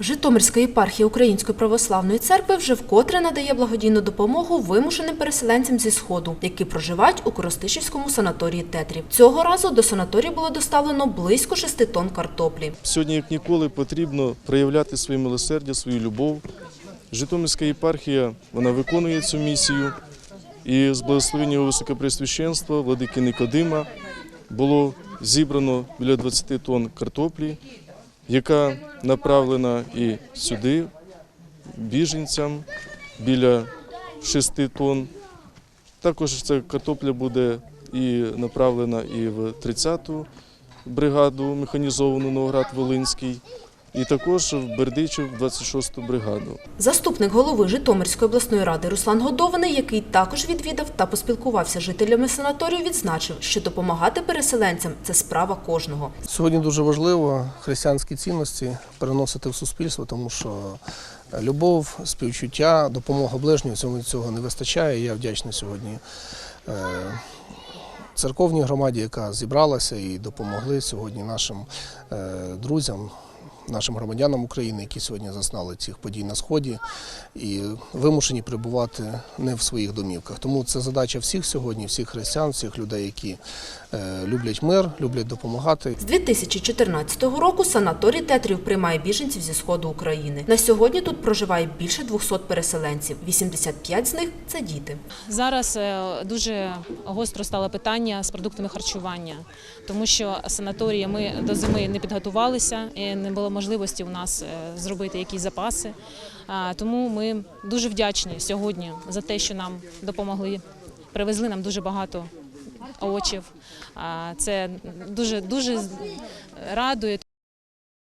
Житомирська єпархія Української православної церкви вже вкотре надає благодійну допомогу вимушеним переселенцям зі сходу, які проживають у Коростишівському санаторії Тетрів. Цього разу до санаторію було доставлено близько 6 тонн картоплі. Сьогодні, як ніколи, потрібно проявляти своє милосердя, свою любов. Житомирська єпархія вона виконує цю місію. І з благословення його високопресвященства, владики Никодима, було зібрано біля 20 тонн картоплі, яка направлена і сюди, біженцям, біля 6 тонн. Також ця картопля буде і направлена і в 30-ту бригаду механізовану Новоград-Волинський, і також в Бердичів 26-ту бригаду. Заступник голови Житомирської обласної ради Руслан Годований, який також відвідав та поспілкувався з жителями санаторію, відзначив, що допомагати переселенцям це справа кожного. Сьогодні дуже важливо християнські цінності переносити в суспільство, тому що любов, співчуття, допомога ближнього цьому цього не вистачає. Я вдячний сьогодні е, церковній громаді, яка зібралася і допомогли сьогодні нашим е, друзям. Нашим громадянам України, які сьогодні зазнали цих подій на сході, і вимушені перебувати не в своїх домівках. Тому це задача всіх сьогодні, всіх християн, всіх людей, які е, люблять мир, люблять допомагати. З 2014 року санаторій Тетрів приймає біженців зі сходу України. На сьогодні тут проживає більше 200 переселенців. 85 з них це діти. Зараз е, дуже гостро стало питання з продуктами харчування, тому що санаторії ми до зими не підготувалися, і не було можливості у нас е, зробити якісь запаси. Тому ми дуже вдячні сьогодні за те, що нам допомогли. Привезли нам дуже багато овочів. Це дуже дуже радує.